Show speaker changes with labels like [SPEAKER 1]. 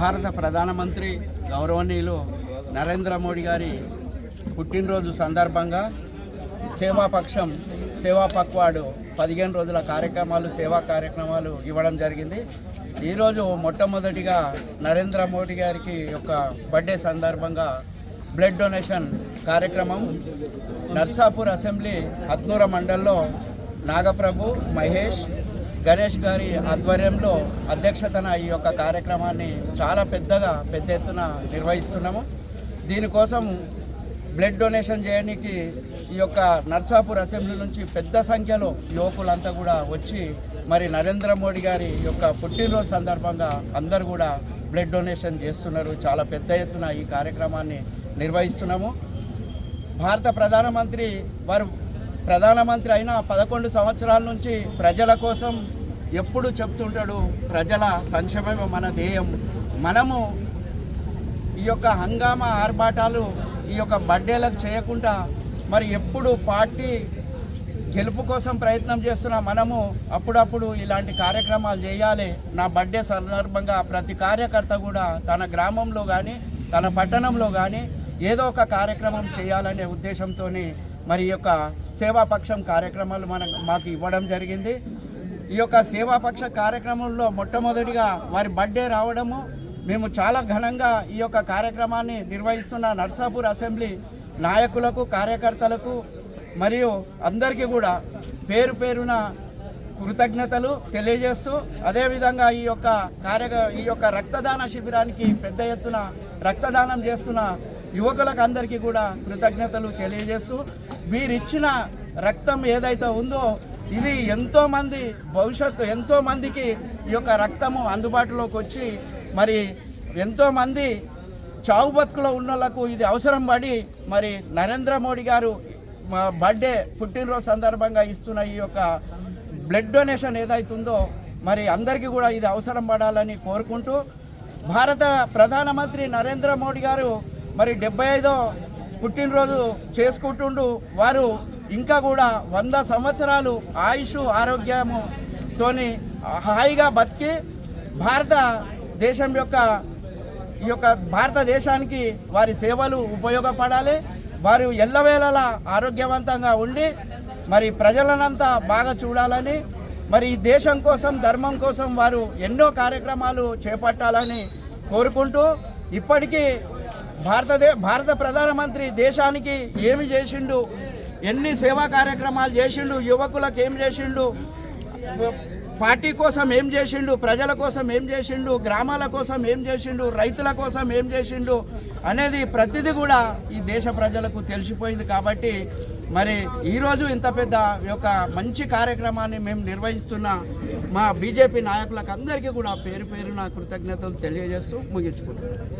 [SPEAKER 1] భారత ప్రధానమంత్రి గౌరవనీయులు నరేంద్ర మోడీ గారి పుట్టినరోజు సందర్భంగా సేవాపక్షం సేవా పక్వాడు పదిహేను రోజుల కార్యక్రమాలు సేవా కార్యక్రమాలు ఇవ్వడం జరిగింది. ఈరోజు మొట్టమొదటిగా నరేంద్ర మోడీ గారికి యొక్క బర్త్డే సందర్భంగా బ్లడ్ డొనేషన్ కార్యక్రమం. నర్సాపూర్ అసెంబ్లీ హత్నూర మండల్లో నాగప్రభు మహేష్ గణేష్ గారి ఆధ్వర్యంలో అధ్యక్షతన ఈ యొక్క కార్యక్రమాన్ని చాలా పెద్దగా పెద్ద ఎత్తున నిర్వహిస్తున్నాము. దీనికోసం బ్లడ్ డొనేషన్ చేయడానికి ఈ యొక్క నర్సాపూర్ అసెంబ్లీ నుంచి పెద్ద సంఖ్యలో యువకులంతా కూడా వచ్చి మరి నరేంద్ర మోడీ గారి యొక్క పుట్టినరోజు సందర్భంగా అందరు కూడా బ్లడ్ డొనేషన్ చేస్తున్నారు. చాలా పెద్ద ఎత్తున ఈ కార్యక్రమాన్ని నిర్వహిస్తున్నాము. భారత ప్రధానమంత్రి వారు ప్రధానమంత్రి అయిన పదకొండు సంవత్సరాల నుంచి ప్రజల కోసం ఎప్పుడు చెప్తుంటాడు ప్రజల సంక్షేమమే మన ధ్యేయం. మనము ఈ యొక్క హంగామా ఆర్భాటాలు ఈ యొక్క బర్త్డేలకు చేయకుండా మరి ఎప్పుడు పార్టీ గెలుపు కోసం ప్రయత్నం చేస్తున్న మనము అప్పుడప్పుడు ఇలాంటి కార్యక్రమాలు చేయాలి. నా బర్త్డే సందర్భంగా ప్రతి కార్యకర్త కూడా తన గ్రామంలో కానీ తన పట్టణంలో కానీ ఏదో ఒక కార్యక్రమం చేయాలనే ఉద్దేశంతో మరి ఈ యొక్క సేవాపక్షం కార్యక్రమాలు మన మాకు ఇవ్వడం జరిగింది. ఈ యొక్క సేవాపక్ష కార్యక్రమంలో మొట్టమొదటిగా వారి బర్త్డే రావడము మేము చాలా ఘనంగా ఈ యొక్క కార్యక్రమాన్ని నిర్వహిస్తున్న నర్సాపూర్ అసెంబ్లీ నాయకులకు కార్యకర్తలకు మరియు అందరికీ కూడా పేరు పేరున కృతజ్ఞతలు తెలియజేస్తూ అదేవిధంగా ఈ యొక్క కార్య ఈ యొక్క రక్తదాన శిబిరానికి పెద్ద ఎత్తున రక్తదానం చేస్తున్న యువకులకు అందరికీ కూడా కృతజ్ఞతలు తెలియజేస్తూ వీరిచ్చిన రక్తం ఏదైతే ఉందో ఇది ఎంతోమంది భవిష్యత్తు ఎంతోమందికి ఈ యొక్క రక్తము అందుబాటులోకి వచ్చి మరి ఎంతోమంది చావు బతుకులో ఉన్న వాళ్ళకు ఇది అవసరం పడి మరి నరేంద్ర మోడీ గారు మా బర్త్డే పుట్టినరోజు సందర్భంగా ఇస్తున్న ఈ యొక్క బ్లడ్ డొనేషన్ ఏదైతుందో మరి అందరికీ కూడా ఇది అవసరం పడాలని కోరుకుంటూ భారత ప్రధానమంత్రి నరేంద్ర మోడీ గారు మరి డెబ్బై ఐదో పుట్టినరోజు చేసుకుంటుండు. వారు ఇంకా కూడా వంద సంవత్సరాలు ఆయుష్ ఆరోగ్యముతోని హాయిగా బతికి భారత దేశం యొక్క ఈ యొక్క భారతదేశానికి వారి సేవలు ఉపయోగపడాలి. వారు ఎల్లవేళలా ఆరోగ్యవంతంగా ఉండి మరి ప్రజలనంతా బాగా చూడాలని మరి ఈ దేశం కోసం ధర్మం కోసం వారు ఎన్నో కార్యక్రమాలు చేపట్టాలని కోరుకుంటూ ఇప్పటికీ భారతదే భారత ప్రధానమంత్రి దేశానికి ఏమి చేసిండు? ఎన్ని సేవా కార్యక్రమాలు చేసిండు? యువకులకు ఏం చేసిండు? పార్టీ కోసం ఏం చేసిండు? ప్రజల కోసం ఏం చేసిండు? గ్రామాల కోసం ఏం చేసిండు? రైతుల కోసం ఏం చేసిండు? అనేది ప్రతిదీ కూడా ఈ దేశ ప్రజలకు తెలిసిపోయింది కాబట్టి మరి ఈరోజు ఇంత పెద్ద యొక్క మంచి కార్యక్రమాన్ని మేము నిర్వహిస్తున్న మా బీజేపీ నాయకులకు అందరికీ కూడా పేరు పేరున కృతజ్ఞతలు తెలియజేస్తూ ముగించుకుంటున్నాం.